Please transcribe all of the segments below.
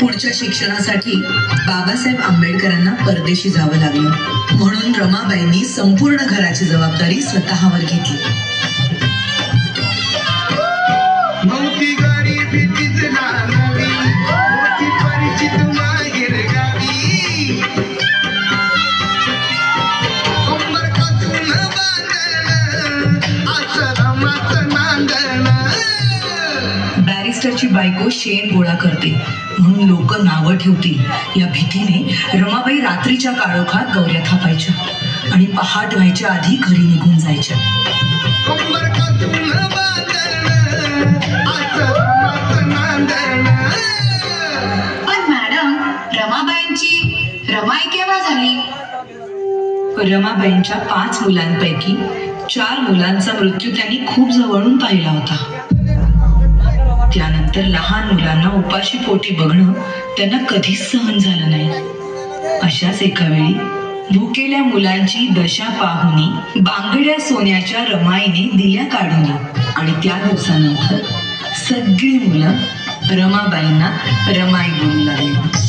पुढच्या शिक्षणासाठी बाबासाहेब आंबेडकरांना परदेशी जावं लागलं. म्हणून रमाबाईंनी संपूर्ण घराची जबाबदारी स्वतःवर घेतली. बॅरिस्टरची बायको शेण गोळा करते. म्हणून लोक नावं ठेवतील. या भीतीने रमाबाई रात्रीच्या काळोखात गौऱ्या थापायच्या आणि पहाट व्हायच्या आधी घरी निघून जायच्या. रमाई केव्हा झाली? रमाबाईंच्या पाच मुलांपैकी चार मुलांचा मृत्यू त्यांनी खूप जवळून पाहिला होता. त्यानंतर लहान मुलांना उपाशी पोटी बघणं त्यांना कधीच सहन झालं नाही. अशाच एका वेळी भुकेल्या मुलांची दशा पाहुनी बांगड्या सोन्याच्या रमाईने दिल्या काढून आणि त्या दिवसानंतर सगळी मुलं रमाबाईंना रमाई बोलू लागली.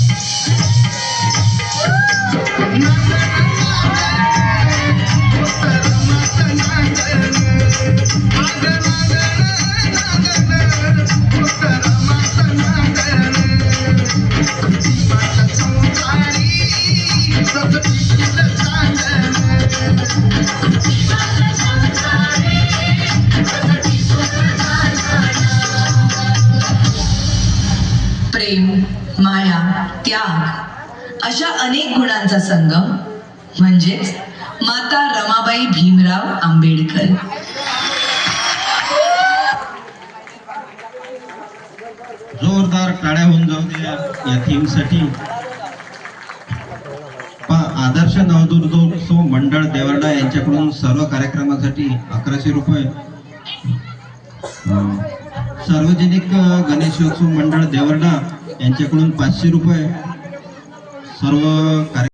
प्रेम माया त्याग अशा अनेक गुणांचा संगम म्हणजेच माता रमाबाई भीमराव आंबेडकर. जोरदार टाळ्या होऊन जाऊ द्या या थीमसाठी. पा- आदर्श नवदुर्गोत्सव मंडळ देवर्डा यांच्याकडून सर्व कार्यक्रमासाठी अकराशे रुपये. सार्वजनिक गणेशोत्सव मंडळ देवर्डा यांच्याकडून पाचशे रुपये सर्व कार्य